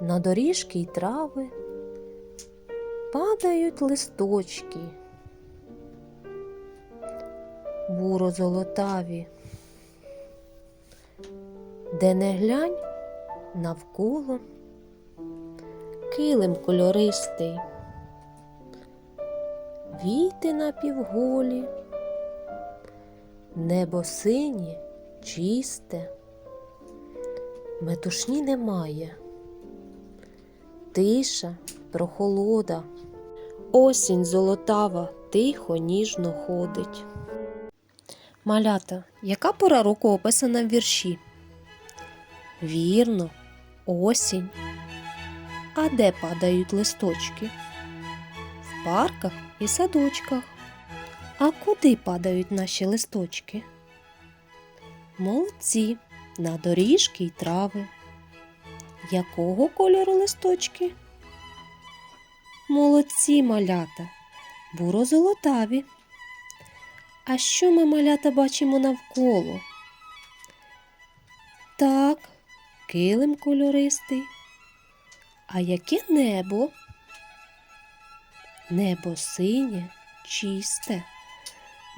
на доріжки й трави падають листочки, буро золотаві, де не глянь навколо килим кольористий, війти напівголі, небо синє, чисте, метушні немає, тиша, прохолода, осінь золотава тихо, ніжно ходить. Малята, яка пора року описана в вірші? Вірно, осінь. А де падають листочки? В парках і садочках. А куди падають наші листочки? Молодці, на доріжки й трави. Якого кольору листочки? Молодці малята, буро-золотаві. А що ми малята бачимо навколо? Так, килим кольористий. А яке небо? Небо синє, чисте.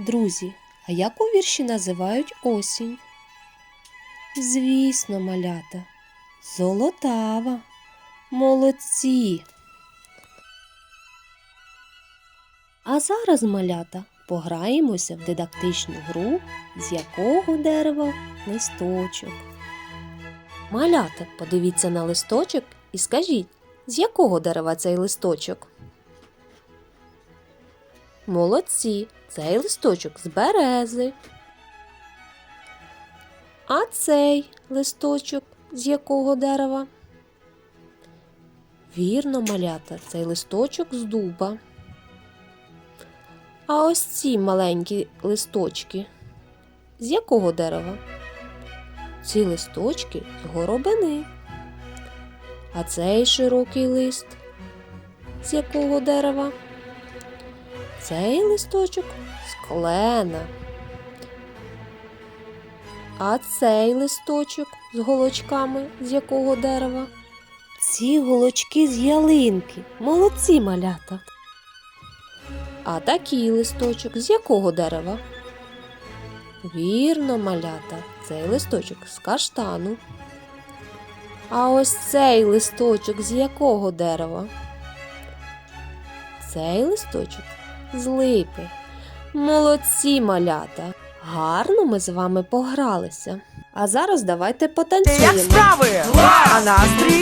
Друзі, а як у вірші називають осінь? Звісно, малята, золотава. Молодці. А зараз, малята, пограємося в дидактичну гру, з якого дерева листочок. Малята, подивіться на листочок і скажіть, з якого дерева цей листочок? Молодці, цей листочок з берези. А цей листочок з якого дерева? Вірно, малята, цей листочок з дуба. А ось ці маленькі листочки з якого дерева? Ці листочки з горобини. А цей широкий лист з якого дерева? Цей листочок з клена. А цей листочок з голочками з якого дерева? Ці голочки з ялинки. Молодці малята. А такий листочок з якого дерева? Вірно, малята, цей листочок з каштану. А ось цей листочок з якого дерева? Цей листочок з липи. Молодці малята! Гарно ми з вами погралися. А зараз давайте потанцюємо. Як справи? А настрій на